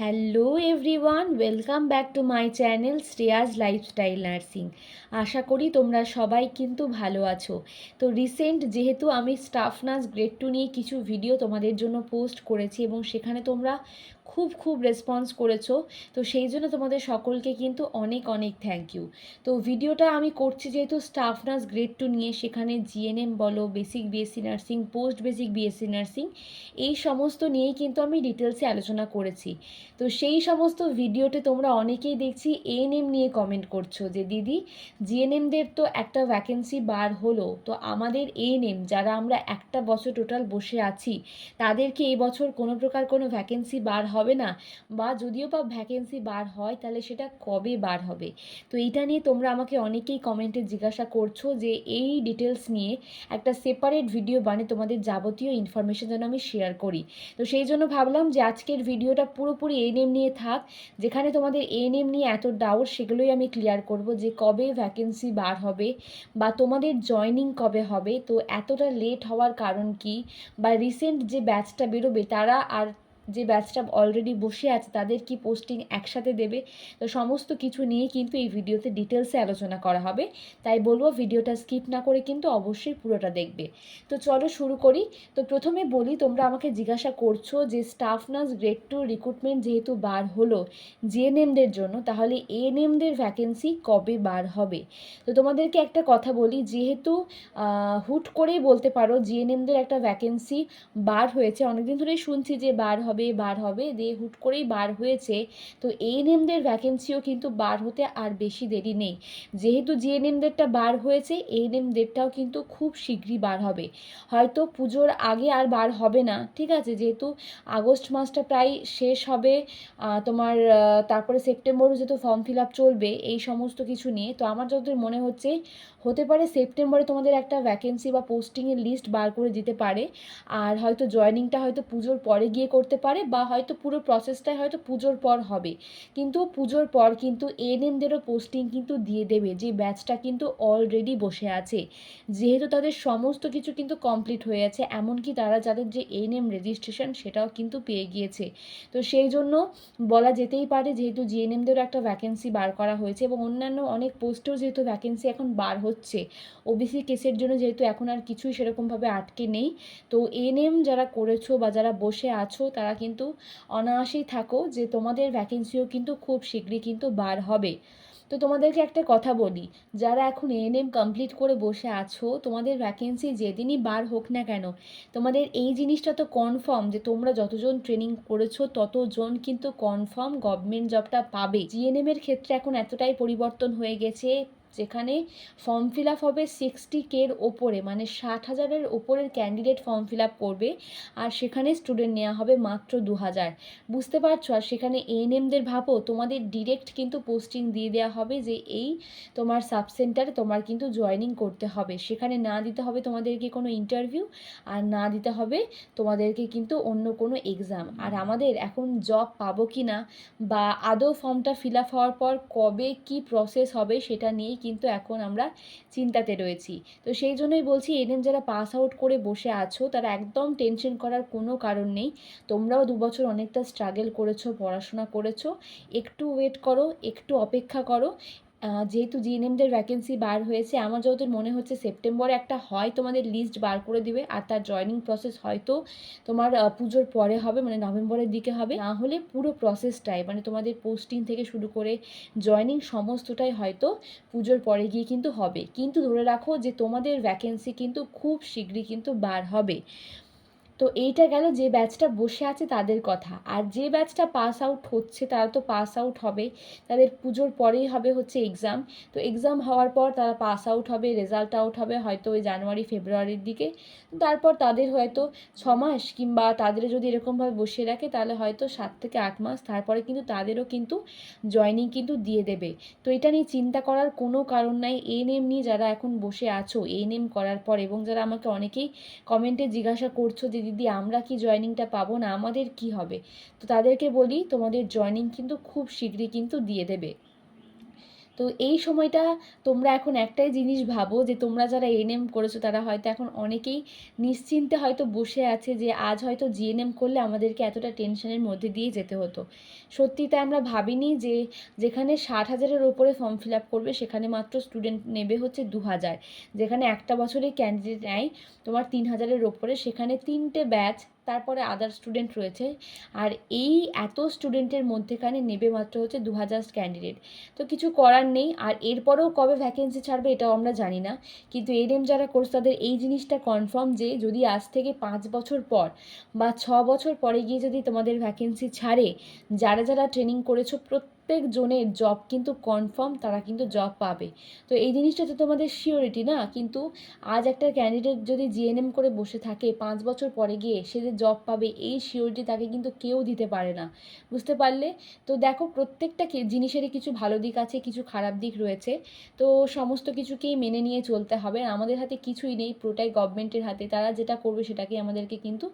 Hello everyone welcome back to my channel Shreyas lifestyle nursing আশা করি তোমরা সবাই কিন্তু ভালো আছো। তো রিসেন্ট যেহেতু আমি স্টাফ নার্স গ্রেড টু নিয়ে কিছু ভিডিও তোমাদের জন্য পোস্ট করেছি এবং সেখানে তোমরা খুব খুব রেসপন্স করেছ। তো সেই জন্য তোমাদের সকলকে কিন্তু অনেক অনেক থ্যাংক ইউ তো ভিডিওটা আমি করছি যেহেতু স্টাফ নার্স গ্রেড টু নিয়ে, সেখানে জিএনএম বলো basic BSc nursing post basic BSc nursing এই সমস্ত নিয়েই কিন্তু আমি ডিটেলসে আলোচনা করেছি। তো সেই সমস্ত ভিডিওতে তোমরা অনেকেই দেখছি এএনএম নিয়ে কমেন্ট করছ যে, দিদি জিএনএমদের তো একটা ভ্যাকেন্সি বার হলো। তো আমাদের এএনএম যারা আমরা একটা বছর টোটাল বসে আছি, তাদেরকে এই বছর কোনো প্রকার কোনো ভ্যাকেন্সি বার হবে না? বা যদিও বা ভ্যাকেন্সি বার হয়, তাহলে সেটা কবে বার হবে? তো এইটা নিয়ে তোমরা আমাকে অনেকেই কমেন্টে জিজ্ঞাসা করছ যে এই ডিটেলস নিয়ে একটা সেপারেট ভিডিও বানিয়ে তোমাদের যাবতীয় ইনফরমেশন যেন আমি শেয়ার করি। তো সেই জন্য ভাবলাম যে আজকের ভিডিওটা পুরোপুরি এএনএম নিয়ে থাক, যেখানে তোমাদের এএনএম নিয়ে এত ডাউট সেগুলোই আমি ক্লিয়ার করব যে কবে ভ্যাকেন্সি বার হবে বা তোমাদের জয়নিং কবে হবে। তো এতটা লেট হওয়ার কারণ কি? বা রিসেন্ট যে ব্যাচটা বেরোবে, তারা আর যে ব্যাচটা অলরেডি বসে আছে, তাদের কি পোস্টিং একসাথে দেবে? তো সমস্ত কিছু নিয়ে কিন্তু এই ভিডিওতে ডিটেলসে আলোচনা করা হবে। তাই বলব ভিডিওটা স্কিপ না করে কিন্তু অবশ্যই পুরোটা দেখবে। তো চলো শুরু করি। তো প্রথমে বলি, তোমরা আমাকে জিজ্ঞাসা করছ যে staff nurse grade two recruitment যেহেতু বার হলো জিএনএমদের জন্য, তাহলে এএনএমদের ভ্যাকেন্সি কবে বার হবে? তো তোমাদেরকে একটা কথা বলি, যেহেতু হুট করেই বলতে পারো জিএনএমদের একটা ভ্যাকেন্সি বার হয়েছে, অনেকদিন ধরেই শুনছি যে বার হবে। বার হবে, দিয়ে হুট করেই বার হয়েছে। তো এএনএমদের ভ্যাকেন্সিও কিন্তু বার হতে আর বেশি দেরি নেই। যেহেতু জিএনএমদেরটা বার হয়েছে এএনএমদেরটাও কিন্তু খুব শীঘ্রই বার হবে। হয়তো পুজোর আগে আর বার হবে না, ঠিক আছে? যেহেতু আগস্ট মাসটা প্রায় শেষ হবে তোমার তারপরে সেপ্টেম্বরে যেহেতু ফর্ম ফিল আপ চলবে, এই সমস্ত কিছু নিয়ে, তো আমার যতদূর মনে হচ্ছে, হতে পারে সেপ্টেম্বরে তোমাদের একটা ভ্যাকেন্সি বা পোস্টিংয়ের লিস্ট বার করে দিতে পারে। আর হয়তো জয়নিংটা হয়তো পুজোর পরে গিয়ে করতে পারে বা হয়তো পুরো প্রসেসটাই হয়তো পুজোর পর হবে। কিন্তু পুজোর পর কিন্তু এনএমদেরও পোস্টিং কিন্তু দিয়ে দেবে যে ব্যাচটা কিন্তু অলরেডি বসে আছে। যেহেতু তাদের সমস্ত কিছু কিন্তু কমপ্লিট হয়ে আছে, এমনকি তারা যাদের যে এনএম রেজিস্ট্রেশন সেটাও কিন্তু পেয়ে গিয়েছে। তো সেই জন্য বলা যেতেই পারে যেহেতু জিএনএমদেরও একটা ভ্যাকেন্সি বার করা হয়েছে এবং অন্যান্য অনেক পোস্টেও যেহেতু ভ্যাকেন্সি এখন বার হচ্ছে ওবিসি কেসের জন্য যেহেতু এখন আর কিছুই সেরকমভাবে আটকে নেই। তো এনএম যারা করেছ বা যারা বসে আছো, তারা কিন্তু অনায়াসেই থাকো যে তোমাদের ভ্যাকেন্সিও কিন্তু খুব শীঘ্রই কিন্তু বার হবে। তো তোমাদেরকে একটা কথা বলি, যারা এখন এএনএম কমপ্লিট করে বসে আছো, তোমাদের ভ্যাকেন্সি যেদিনই বার হোক না কেন, তোমাদের এই জিনিসটা তো কনফার্ম যে তোমরা যতজন ট্রেনিং করেছ, ততজন কিন্তু কনফার্ম গভর্নমেন্ট জবটা পাবে। জিএনএম এর ক্ষেত্রে এখন এতটাই পরিবর্তন হয়ে গেছে যেখানে ফর্ম ফিল আপ হবে সিক্সটি কের ওপরে মানে ষাট হাজারের ওপরের ক্যান্ডিডেট ফর্ম ফিল আপ করবে। আর সেখানে স্টুডেন্ট নেওয়া হবে মাত্র দু হাজার বুঝতে পারছ? আর সেখানে এএনএমদের ভাবো, তোমাদের ডিরেক্ট কিন্তু পোস্টিং দিয়ে দেওয়া হবে যে এই তোমার সাব সেন্টারে তোমার কিন্তু জয়নিং করতে হবে। সেখানে না দিতে হবে তোমাদেরকে কোনো ইন্টারভিউ আর না দিতে হবে তোমাদেরকে কিন্তু অন্য কোনো এক্সাম আর আমাদের এখন জব পাবো কি না বা আদৌ ফর্মটা ফিল আপ হওয়ার পর কবে কি প্রসেস হবে সেটা নিয়েই কিন্তু এখন আমরা চিন্তাতে রয়েছি। তো সেই জন্যই বলছি এনএম যারা পাস আউট করে বসে আছো, তারা একদম টেনশন করার কোনো কারণ নেই। তোমরাও দু বছর অনেকটা স্ট্রাগেল করেছ, পড়াশোনা করেছ। একটু ওয়েট করো, একটু অপেক্ষা করো। যেহেতু জিএনএমদের ভ্যাকেন্সি বার হয়েছে, আমার যতদূর মনে হচ্ছে সেপ্টেম্বরে একটা হয় তোমাদের লিস্ট বার করে দিবে আর তার জয়নিং প্রসেস হয়তো তোমার পুজোর পরে হবে মানে নভেম্বরের দিকে হবে। না হলে পুরো প্রসেসটাই মানে তোমাদের পোস্টিং থেকে শুরু করে জয়নিং সমস্তটাই হয়তো পুজোর পরে গিয়ে কিন্তু হবে। কিন্তু ধরে রাখো যে তোমাদের ভ্যাকেন্সি কিন্তু খুব শীঘ্রই কিন্তু বার হবে। তো এইটা গেল যে ব্যাচটা বসে আছে তাদের কথা। আর যে ব্যাচটা পাস আউট হচ্ছে, তারা তো পাস আউট হবে। তাদের পুজোর পরেই হবে হচ্ছে এক্সাম তো এক্সাম হওয়ার পর তারা পাস আউট হবে রেজাল্ট আউট হবে হয়তো ওই জানুয়ারি, ফেব্রুয়ারির দিকে। তারপর তাদের হয়তো ছ মাস কিংবা তাদের যদি এরকমভাবে বসিয়ে রাখে, তাহলে হয়তো সাত থেকে আট মাস। তারপরে কিন্তু তাদেরও কিন্তু জয়নিং কিন্তু দিয়ে দেবে। তো এটা নিয়ে চিন্তা করার কোনো কারণ নাই। এএনএম নিয়ে যারা এখন বসে আছো এএনএম করার পর এবং যারা আমাকে অনেকেই কমেন্টে জিজ্ঞাসা করছ যে দিদি আমরা কি জয়নিংটা পাবো না, আমাদের কি হবে? তো তাদেরকে বলি, তোমাদের জয়নিং কিন্তু খুব শীঘ্রই কিন্তু দিয়ে দেবে। তো এই সময়টা তোমরা এখন একটাই জিনিস ভাবো যে তোমরা যারা এনএম করেছ তারা হয়তো এখন অনেকেই নিশ্চিন্তে হয়তো বসে আছে যে আজ হয়তো জিএনএম করলে আমাদেরকে এতটা টেনশনের মধ্যে দিয়ে যেতে হতো। সত্যি তাই আমরা ভাবিনি যে যেখানে ষাট হাজারের ওপরে ফর্ম ফিল আপ করবে সেখানে মাত্র স্টুডেন্ট নেবে হচ্ছে দু হাজার। যেখানে একটা বছরে ক্যান্ডিডেট নেয় তোমার তিন হাজারের ওপরে, সেখানে তিনটে ব্যাচ তারপরে আদার স্টুডেন্ট রয়েছে। আর এই এত স্টুডেন্টের মধ্যেখানে নেবে মাত্র হচ্ছে দু হাজার ক্যান্ডিডেট তো কিছু করার নেই, আর এরপরেও কবে ভ্যাকেন্সি ছাড়বে এটাও আমরা জানি না। কিন্তু এনএম যারা কোর্স তাদের এই জিনিসটা কনফার্ম যে যদি আজ থেকে পাঁচ বছর পর বা ছ বছর পরে গিয়ে যদি তোমাদের ভ্যাকেন্সি ছাড়ে, যারা যারা ট্রেনিং করেছ প্রত্যেক জনের জব কিন্তু কনফার্ম তারা কিন্তু জব পাবে। তো এই জিনিসটা তো তোমাদের শিওরিটি না? কিন্তু আজ একটা ক্যান্ডিডেট যদি জিএনএম করে বসে থাকে, পাঁচ বছর পরে গিয়ে সে যে জব পাবে, এই শিওরিটি তাকে কিন্তু কেউ দিতে পারে না। বুঝতে পারলে? তো দেখো, প্রত্যেকটা জিনিসেরই কিছু ভালো দিক আছে, কিছু খারাপ দিক রয়েছে। তো সমস্ত কিছুকেই মেনে নিয়ে চলতে হবে। আর আমাদের হাতে কিছুই নেই, পুরোটাই গভর্নমেন্টের হাতে। তারা যেটা করবে সেটাকে আমাদেরকে কিন্তু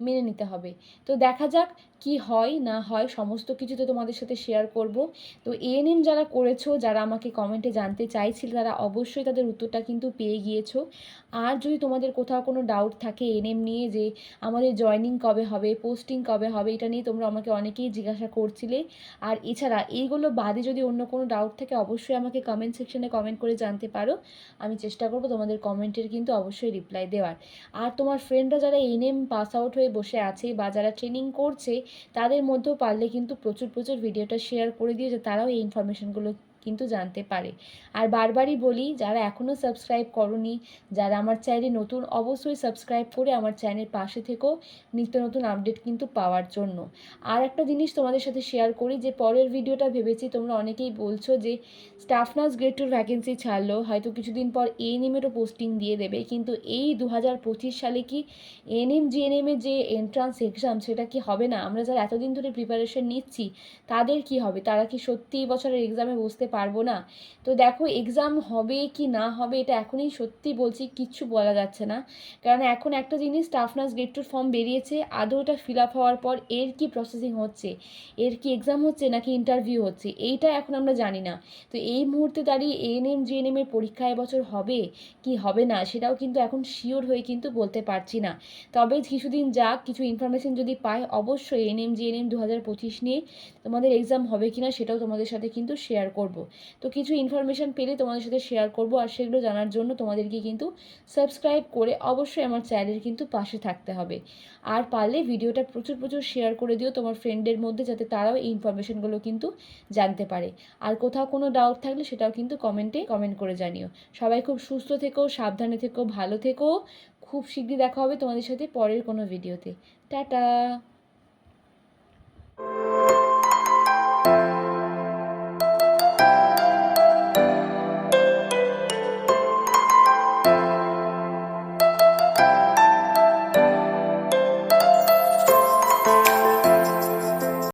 মেনে নিতে হবে। তো দেখা যাক কি হয়, না হয়, সমস্ত কিছু তো তোমাদের সাথে শেয়ার করব। তো এএনএম যারা করেছ, যারা আমাকে কমেন্টে জানতে চাইছিল, তারা অবশ্যই তাদের উত্তরটা কিন্তু পেয়ে গিয়েছো। আর যদি তোমাদের কোথাও কোনো ডাউট থাকে এনএম নিয়ে যে আমাদের জয়নিং কবে হবে পোস্টিং কবে হবে, এটা নিয়ে তোমরা আমাকে অনেকেই জিজ্ঞাসা করছিলে। আর এছাড়া এইগুলো বাদে যদি অন্য কোনো ডাউট থাকে, অবশ্যই আমাকে কমেন্ট সেকশনে কমেন্ট করে জানতে পারো। আমি চেষ্টা করব তোমাদের কমেন্টের কিন্তু অবশ্যই রিপ্লাই দেওয়ার। আর তোমার ফ্রেন্ডরা যারা এনএম পাস আউট হয়ে বসে আছে বা যারা ট্রেনিং করছে, তাদের মধ্যেও পারলে কিন্তু প্রচুর প্রচুর ভিডিওটা শেয়ার করে দিও যে তারাও এই ইনফরমেশনগুলো কিন্তু জানতে পারে। আর বারবারই বলি, যারা এখনও সাবস্ক্রাইব করনি, যারা আমার চ্যানেলে নতুন, অবশ্যই সাবস্ক্রাইব করে আমার চ্যানেল পাশে থেকেও নিত্য নতুন আপডেট কিন্তু পাওয়ার জন্য। আর একটা জিনিস তোমাদের সাথে শেয়ার করি, যে পরের ভিডিওটা ভেবেছি তোমরা অনেকেই বলছো যে স্টাফ নার্স গ্রেড টুর ভ্যাকেন্সি ছাড়লো, হয়তো কিছুদিন পর এএনএমেরও পোস্টিং দিয়ে দেবে। কিন্তু এই দু হাজার পঁচিশ সালে কি এএনএম জিএনএমের যে এন্ট্রান্স এক্সাম সেটা কি হবে না? আমরা যারা এতদিন ধরে প্রিপারেশন নিচ্ছি, তাদের কি হবে? তারা কি সত্যি বছরের এক্সামে বসতে পারব না। তো দেখো এক্সাম হবে কি না হবে এটা এখনই সত্যি বলছি, কিচ্ছু বলা যাচ্ছে না। কারণ এখন একটা জিনিস স্টাফ নার্স গ্রেড টুর ফর্ম বেরিয়েছে আদৌ ওটা ফিল আপ হওয়ার পর এর কি প্রসেসিং হচ্ছে? এর কি এক্সাম হচ্ছে নাকি ইন্টারভিউ হচ্ছে? এইটা এখন আমরা জানি না। তো এই মুহূর্তে দাঁড়িয়ে এএনএম জিএনএম এর পরীক্ষা এবছর হবে কি হবে না, সেটাও কিন্তু এখন শিওর হয়ে কিন্তু বলতে পারছি না। তবে কিছুদিন যাক, কিছু ইনফরমেশন যদি পাই, অবশ্যই এনএম জিএনএম দু হাজার পঁচিশ নিয়ে তোমাদের এক্সাম হবে কি না সেটাও তোমাদের সাথে কিন্তু শেয়ার করব। তো কিছু ইনফরমেশন পেলে তোমাদের সাথে শেয়ার করব আর সেগুলো জানার জন্য তোমাদেরকে কিন্তু সাবস্ক্রাইব করে অবশ্যই আমার চ্যানেলের কিন্তু পাশে থাকতে হবে। আর পারলে ভিডিওটা প্রচুর প্রচুর শেয়ার করে দিও তোমার ফ্রেন্ডের মধ্যে যাতে তারাও এই ইনফরমেশনগুলো কিন্তু জানতে পারে। আর কোথাও কোনো ডাউট থাকলে সেটাও কিন্তু কমেন্টে কমেন্ট করে জানিও। সবাই খুব সুস্থ থেকো, সাবধানে থেকো, ভালো থেকো। খুব শীঘ্রই দেখা হবে তোমাদের সাথে পরের কোনো ভিডিওতে টাটা!